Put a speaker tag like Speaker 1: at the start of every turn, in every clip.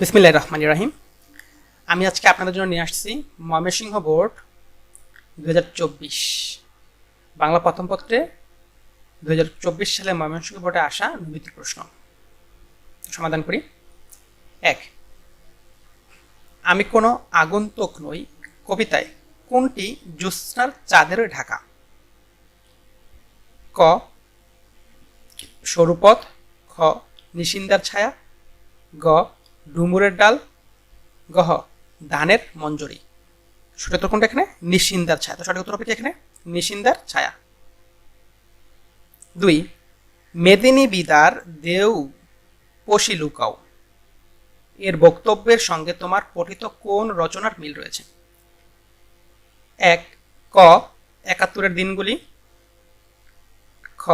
Speaker 1: বিসমিল্লাহ রহমান রাহিম। আমি আজকে আপনাদের জন্য নিয়ে আসছি ময়মনসিংহ বোর্ড দু হাজার চব্বিশ। বাংলা প্রথম পত্রে দু হাজার চব্বিশ সালে ময়মনসিংহ বোর্ডে আসা নৈতিক প্রশ্ন। সমাধান করি। এক, আমি কোনো আগন্তুক নই কবিতায় কোনটি জ্যোৎস্নার চাঁদের ঢাকা? ক সরুপথ খ, নিশিন্দার ছায়া, গ ডুমুরের ডাল, গহ, ধানের মঞ্জরি। সঠিক উত্তর কোনটা এখানে? নিশিন্দার ছায়া। তো সঠিক উত্তর হবে কি এখানে? নিশিন্দার ছায়া। দুই, মেদিনী বিদার দেউ পশি লুকাও। এর বক্তব্যের সঙ্গে তোমার পঠিত কোন রচনার মিল রয়েছে? এক, ক, একাত্তরের দিনগুলি। খ,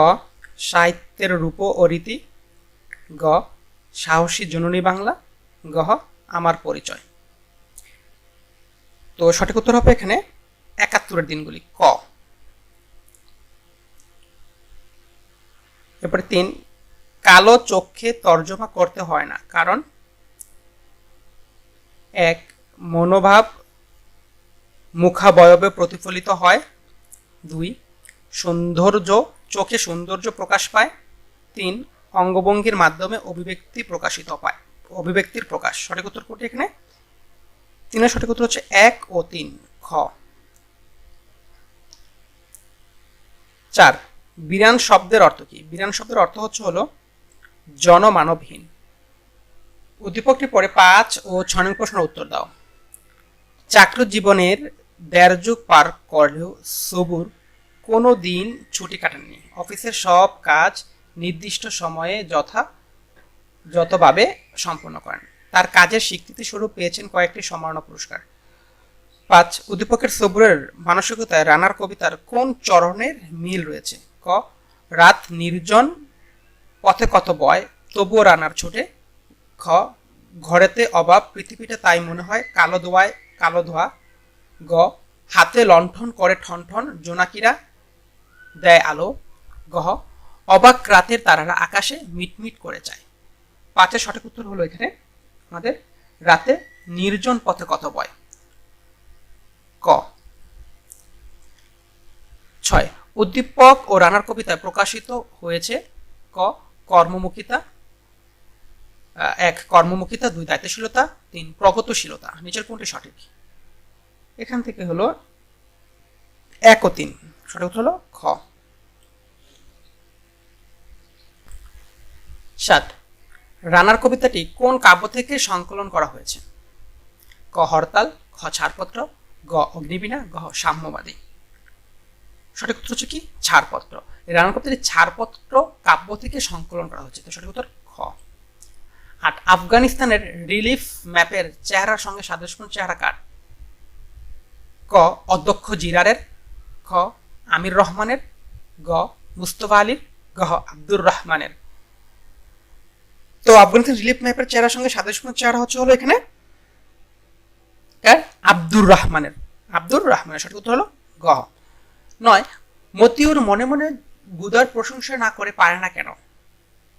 Speaker 1: সাহিত্যের রূপ ও রীতি। গ, সাহসী জননী বাংলা। গহ, আমার পরিচয়। তো সঠিক উত্তর হবে এখানে একাত্তরের দিনগুলি, ক। এরপরে তিন, কালো চোখে তর্জমা করতে হয় না, কারণ এক, মনোভাব মুখাবয়বে প্রতিফলিত হয়। দুই, সৌন্দর্য, চোখে সৌন্দর্য প্রকাশ পায়। তিন, অঙ্গভঙ্গির মাধ্যমে অভিব্যক্তি প্রকাশিত পায় অভিব্যক্তির প্রকাশ। সঠিক উত্তর কোনটি এখানে? তিনের সঠিক উত্তর হচ্ছে এক ও তিন, খ। চার, বিরান শব্দের অর্থ কি? বিরান শব্দের অর্থ হচ্ছে হলো জনমানবহীন। উদ্দীপকটি পরে পাঁচ ও ছয় নং প্রশ্নের উত্তর দাও। চাকরি জীবনের দেড় যুগ পার করলেও সবুর কোনো দিন ছুটি কাটেননি। অফিসের সব কাজ নির্দিষ্ট সময়ে যথা যতভাবে সম্পন্ন করেন। তার কাজের স্বীকৃতি স্বরূপ পেয়েছেন কয়েকটি সম্মাননা পুরস্কার। পাঁচ, উদ্দীপকের সবুরের মানসিকতায় রানার কবিতার কোন চরণের মিল রয়েছে? ক, রাত নির্জন, পথে কত বয়, তবুও রানার ছোটে। খ, ঘরেতে অভাব, পৃথিবীটা তাই মনে হয় কালো ধোয়ায় কালো ধোয়া। গ, হাতে লণ্ঠন করে ঠনঠন জোনাকিরা দেয় আলো। গহ অবাক রাতের তারারা আকাশে মিটমিট করে যায়। পাঁচের সঠিক উত্তর হলো এখানে আমাদের রাতে নির্জন পথে কত বয়। ক। ছয়। উদ্দীপক ও রানার কবিতায় প্রকাশিত হয়েছে। ক। কর্মমুখিতা। এক, কর্মমুখিতা, দুই, দায়িত্বশীলতা, তিন, প্রগতিশীলতা। নিচের কোনটি সঠিক? এখান থেকে হলো এক ও তিন। সঠিক হলো খ। সাত। রানার কবিতাটি কোন কাব্য থেকে সংকলন করা হয়েছে? ক. হরতাল, খ. ছাড়পত্র, গ. অগ্নিবীণা, গ. সাম্যবাদী। সঠিক উত্তর হচ্ছে কি? ছাড়পত্র। রানার কবিতাটি ছাড়পত্র কাব্য থেকে সংকলন করা হয়েছে। তো সঠিক উত্তর খ। আর আফগানিস্তানের রিলিফ ম্যাপের চেহারার সঙ্গে সাদৃশ্যপূর্ণ চেহারা কার? ক. অধ্যক্ষ জিরারের। খ. আমির রহমানের। গ. মুস্তফা আলীর। গ. আব্দুর রহমানের। তো আফগানিস্তান রিলিফ ম্যাপের চেহারার সঙ্গে সাদৃশ্যপূর্ণ চেহারা হচ্ছে হলো এখানে। আব্দুর রহমানের। আব্দুর রহমানের, সঠিক উত্তর হলো গ। নয়, মতিউর মনে মনে বুদার প্রশংসা না করে পারে না কেন?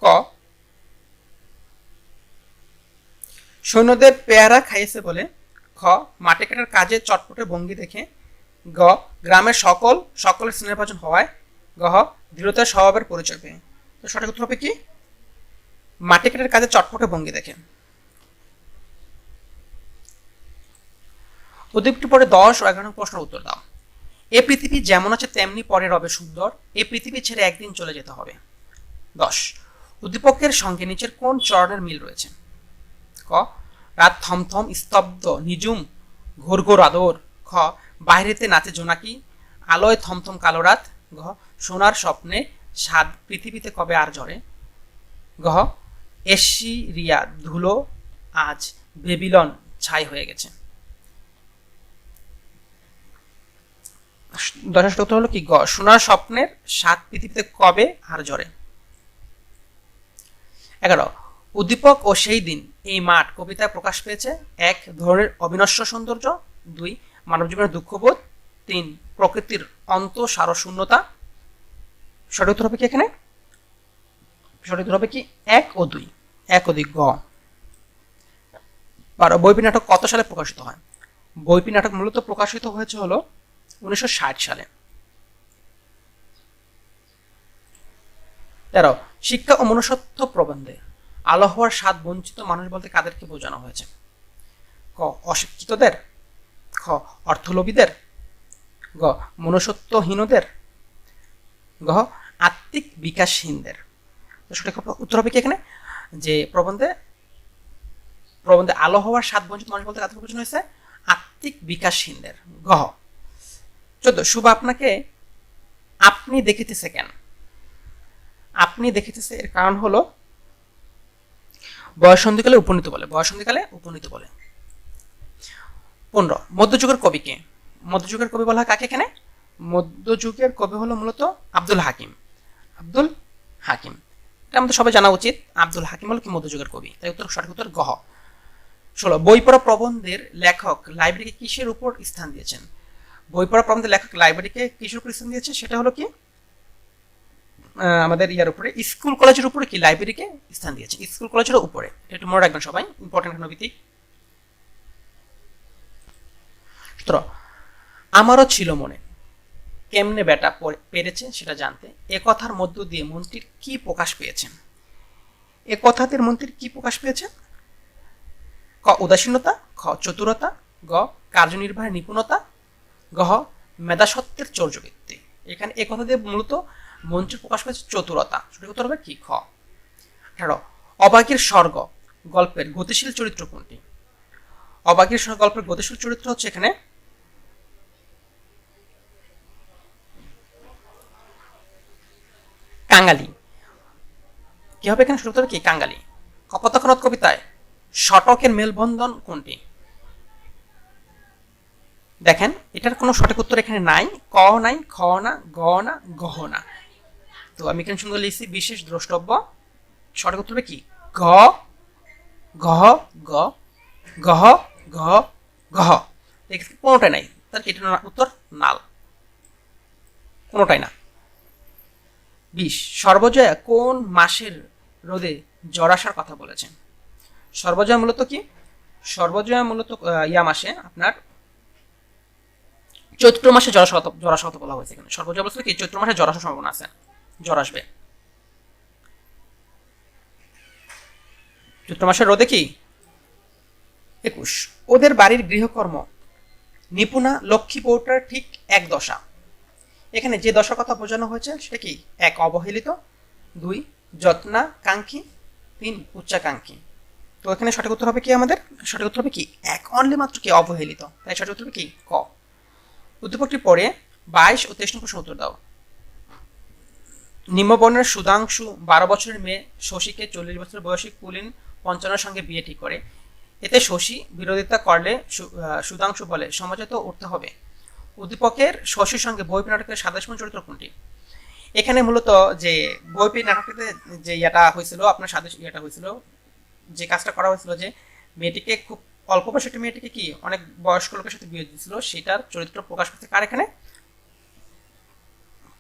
Speaker 1: ক, সৈন্যদের পেয়ারা খাইয়েছে বলে। খ, মাটি কাটার কাজে চটপটে ভঙ্গি দেখে। গ, গ্রামের সকল, সকলের স্নেহভাজন হওয়ায়। গহ দৃঢ়তার স্বভাবের পরিচয় পেয়ে। তো সঠিক উত্তর হবে কি? মাটি কাটার কাজে চটপটে ভঙ্গি দেখে। উদ্দীপটি পরে দশ ও এগারো প্রশ্নের উত্তর দাও। এ পৃথিবী যেমন আছে, তেমনি পরে রবে সুন্দর। এ পৃথিবী ছেড়ে একদিন চলে যেতে হবে। দশ। উদ্দীপকের সঙ্গে নিচের কোন চরণের মিল রয়েছে? ক। রাত থমথম, স্তব্ধ নিজুম ঘোর ঘোর আদর। খ। বাইরেতে নাচে জোনাকি, আলোয় থমথম কালো রাত। ঘ। সোনার স্বপ্নে স্বাদ পৃথিবীতে কবে আর ঝরে? গহ এসি রিয়া ধুলো আজ বেবিলন ছাই হয়ে গেছে। দশ উত্তর হলো কি? গ, সোনার স্বপ্নের স্বাদ পৃথিবীতে কবে আর ঝরে এগারো, উদ্দীপক ও সেই দিন, এই মাঠ কবিতায় প্রকাশ পেয়েছে। এক, ধরনের অবিনশ্বর সৌন্দর্য। দুই, মানব জীবনের দুঃখবোধ। তিন, প্রকৃতির অন্ত সারশূন্যতা সঠিক হবে কি এখানে? সঠিক হবে কি? এক ও দুই। দুই গ। বারো, বইপি নাটক কত সালে প্রকাশিত হয়? বইপি নাটক মূলত প্রকাশিত হয়েছে হলো উনিশশো সালে। তেরো, শিক্ষা ও মনুষ্যত্ব প্রবন্ধে আলো হওয়ার স্বাদ বঞ্চিত মানুষ বলতে কাদেরকে বোঝানো হয়েছে? ক, অশিক্ষিতদের? খ, অর্থলোভীদের? গ, মনুষ্যত্বহীনদের? গ, আত্মিক বিকাশহীনদের। উত্তর হবে কি এখানে? যে প্রবন্ধে প্রবন্ধে আলো হওয়ার স্বাদ বঞ্চিত মানুষ বলতে কাদের বোঝানো হয়েছে, আত্মিক বিকাশহীনদের গহ চোদ্দ, শুভ আপনাকে, আপনি দেখিতেছে কেন? আপনি দেখিতেছে, এর কারণ হলো, বয়সন্ধিকালে উপনীত বলে, বয়সন্ধিকালে উপনীত বলে। পনেরো, মধ্যযুগের কবিকে মধ্যযুগের কবি বলা হয় কাকে এখানে? মধ্যযুগের কবি হলো মূলত আব্দুল হাকিম। আব্দুল হাকিম। এটা আমাদের সবাই জানা উচিত আব্দুল হাকিম হলো কি মধ্যযুগের কবি। তাই উত্তর, সঠিক উত্তর, গহ। ষোলো বই পড়া প্রবন্ধের লেখক লাইব্রেরিকে কিসের উপর স্থান দিয়েছেন? বই পড়া প্রবন্ধের লেখক লাইব্রেরিকে কিসের উপর স্থান দিয়েছে? সেটা হলো কি? আমাদের ইয়ার উপরে, স্কুল কলেজের উপরে কি লাইব্রেরিকে স্থান দিয়েছে? স্কুল কলেজের উপরে। এটা মনে রাখবেন সবাই ইম্পর্টেন্ট নবীতি। সতেরো, আমারও ছিল মনে। কেমনে বেটা পেরেছে সেটা জানতে এ কথার মধ্য দিয়ে মন্ত্রীর কি প্রকাশ পেয়েছেন? এ কথাদের মন্ত্রীর কি প্রকাশ পেয়েছেন? ক, উদাসীনতা, খ, চতুরতা, গ কার্যনির্বাহের নিপুণতা গহ মেধাসত্বের চর্যবৃত্তি। এখানে এ কথা দিয়ে মূলত মন্ত্রী প্রকাশ পেয়েছে চতুরতা। সঠিক উত্তর হবে কি? খ। আঠারো অবাগের স্বর্গ গল্পের গতিশীল চরিত্র কোনটি? অবাগের স্বর্গ গল্পের গতিশীল চরিত্র হচ্ছে এখানে কাঙ্গালি। কি হবে এখানে সঠিক কি কাঙ্গালি? কপতক্ষণত কবিতায় শটকের মেলবন্ধন কোনটি? দেখেন, এটার কোনো সঠিক উত্তর এখানে নাই। ক নাই, খ না, গ না গহ না। তো আমি এখানে সুন্দর লিখছি, বিশেষ দ্রষ্টব্য। সঠিক উত্তর কি? গ গহ গ গহ গহ গহ কোনোটাই নাই। তার কি উত্তর নাল। কোনোটাই না। বিশ সর্বজয়া কোন মাসের রোদে জ্বর আসার কথা বলেছেন? সর্বজয়া মূলত কি? সর্বজয়া মূলত ইয়া মাসে আপনার চৈত্র মাসে আসার কথা বলা হয়েছে এখানে। সর্বজয়া বলছে কি, চৈত্র মাসে জ্বর আসার সম্ভাবনা আছে, জ্বর আসবে। চৈত্র মাসের রোদে কি? একুশ। ওদের বাড়ির গৃহকর্ম, নিপুণা, লক্ষ্মী পৌটার ঠিক এক দশা। এখানে যে দশার কথা বোঝানো হয়েছে, সেটা কি? এক, অবহেলিত। দুই যত্না কাঙ্ক্ষী তিন, উচ্চাকাঙ্ক্ষী। তো এখানে সঠিক উত্তর হবে কি আমাদের? সঠিক উত্তর হবে কি? এক অনলি মাত্র কি অবহেলিত? তাই সঠিক উত্তর হবে কি? ক। উদ্দীপকটি পরে বাইশ ও তেইশ নম্বর উত্তর দাও। নিম্নবর্ণের সুধাংশু বারো বছরের মেয়ে শশীকে চল্লিশ বছর বয়সী কুলিন পঞ্চান্নের সঙ্গে বিয়ে ঠিক করে। এতে শশী বিরোধিতা করলে সুধাংশু বলে, সমাজে তো উঠতে হবে। উদ্দীপকের শশীর সঙ্গে বইপি নাটকের সাতাশমন চরিত্র কোনটি? এখানে মূলত যে বইপি নাটকটিতে যে ইয়েটা হয়েছিল, আপনার সাদেশ ইয়েটা হয়েছিল, যে কাজটা করা হয়েছিল যে মেয়েটিকে খুব অল্প বয়সের মেয়েটিকে কি অনেক বয়স্ক লোকের সাথে বিয়ে দিয়েছিল, সেটার চরিত্র প্রকাশ করতে কার এখানে?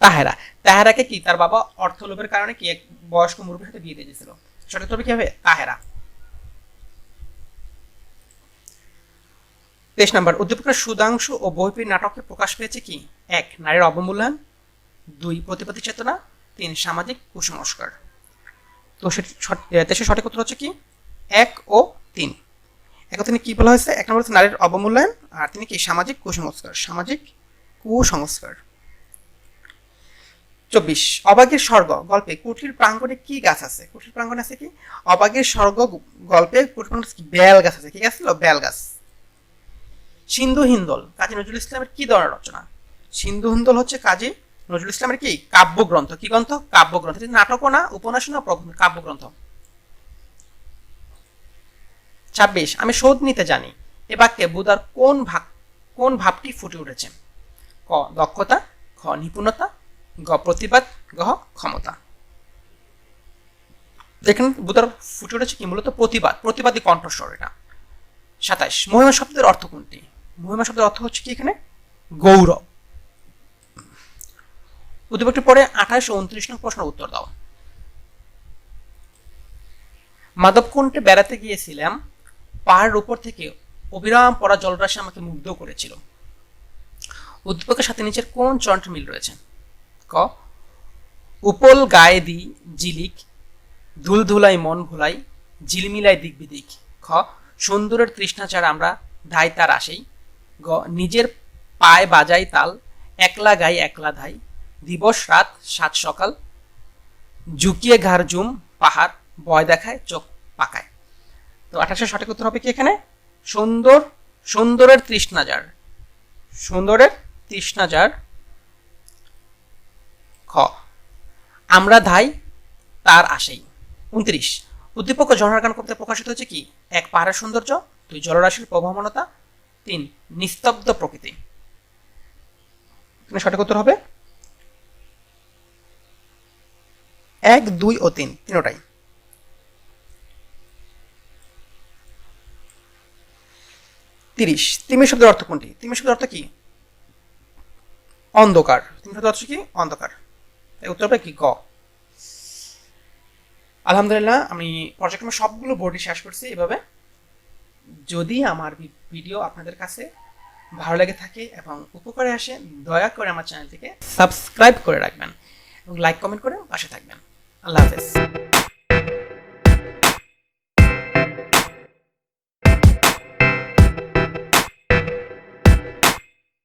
Speaker 1: তাহেরা। তাহেরাকে কি তার বাবা অর্থ লোভের কারণে কি এক বয়স্ক মুরগির সাথে বিয়ে দিয়েছিল? সেটা তবে কি হবে? তাহেরা। তেইশ নম্বর, উদ্দীপকের সুধাংশু ও বহিপীর নাটকে প্রকাশ পেয়েছে কি? এক, নারীর অবমূল্যায়ন। দুই, প্রতিপত্তি চেতনা। তিন, সামাজিক কুসংস্কার। তো সেটি সঠিক উত্তর হচ্ছে কি? এক ও তিন। এক তিনি কি বলা হয়েছে? এক নম্বর হচ্ছে নারীর অবমূল্যায়ন আর তিনি কি? সামাজিক কুসংস্কার সামাজিক কুসংস্কার। চব্বিশ, অবাগের স্বর্গ গল্পে কুটির প্রাঙ্গণে কি গাছ আছে? কুটির প্রাঙ্গণে আছে কি? অবাগের স্বর্গ গল্পে কুটির প্রাঙ্গণে বেল গাছ আছে কি গাছ ছিল বেল গাছ। সিন্ধু হিন্দল। কাজী নজরুল ইসলামের কি ধরনের রচনা? সিন্ধু হিন্দল হচ্ছে কাজী নজরুল ইসলামের কি? কাব্যগ্রন্থ। কি গ্রন্থ? কাব্যগ্রন্থ। নাটকও না উপন্যাস না কাব্যগ্রন্থ? ছাব্বিশ, আমি শোধ নিতে জানি। এ বাক্যে বুদার কোন ভাগ কোন ভাবটি ফুটে উঠেছে? ক, দক্ষতা, খ, নিপুণতা, গ, প্রতিবাদ, গ, ক্ষমতা। এখানে বুদার ফুটে উঠেছে কি? মূলত প্রতিবাদ। প্রতিবাদী কণ্ঠস্বর এটা। সাতাইশ, মহিমা শব্দের অর্থ কোনটি? মহিমা শব্দের অর্থ হচ্ছে কি এখানে? গৌরব। উদ্দীপকটি পরে আঠাশ উনত্রিশ নং প্রশ্নের উত্তর দাও। মাধবকুণ্ডে বেড়াতে গিয়েছিলাম, পাহাড়ের উপর থেকে অবিরাম পড়া জলরাশি আমাকে মুগ্ধ করেছিল। উদ্দীপকের সাথে নিচের কোন চরণটির মিল রয়েছে? ক, উপল গায়ে দি জিলিক, ধুল ধুলাই মন ভুলাই ঝিলমিলাই দিক বিদিক। খ, সুন্দরের তৃষ্ণা ছাড়া আমরা ধাই তার আসেই। নিজের পায়ে বাজাই তাল, একলা গাই একলা ধাই, দিবস রাত সাত সকাল, ঝুঁকিয়ে ঘাড় জুম পাহাড়, ভয় দেখায় চোখ পাকায়। তো আঠাশে সঠিক উত্তর হবে কি এখানে? সুন্দর, সুন্দরের তৃষ্ণাজার সুন্দরের তৃষ্ণাজার খ, আমরা ধাই, তার আসেই। উনত্রিশ, উদ্দীপক ও গান কবিতা প্রকাশিত হচ্ছে কি? এক পাহাড়ের সৌন্দর্য, দুই জলরাশির প্রবহমানতা তিন, নিস্তব্ধ প্রকৃতি। সঠিক উত্তর হবে? এক, দুই ও তিন, তিনোটাই। তিরিশ তিমি শব্দের অর্থ কোনটি? তিমি শব্দের অর্থ কি? অন্ধকার। তিমি শব্দের অর্থ কি? অন্ধকার। এই উত্তরটা কি? ক আলহামদুলিল্লাহ, আমি পর্যায়ক্রমে সবগুলো বোর্ডই শেষ করছি, এভাবে। যদি আমার ভিডিও আপনাদের কাছে ভালো লেগে থাকে এবং উপকারে আসে, দয়া করে আমার চ্যানেলটিকে সাবস্ক্রাইব করে রাখবেন এবং লাইক, কমেন্ট করে পাশে থাকবেন। আল্লাহ হাফেজ।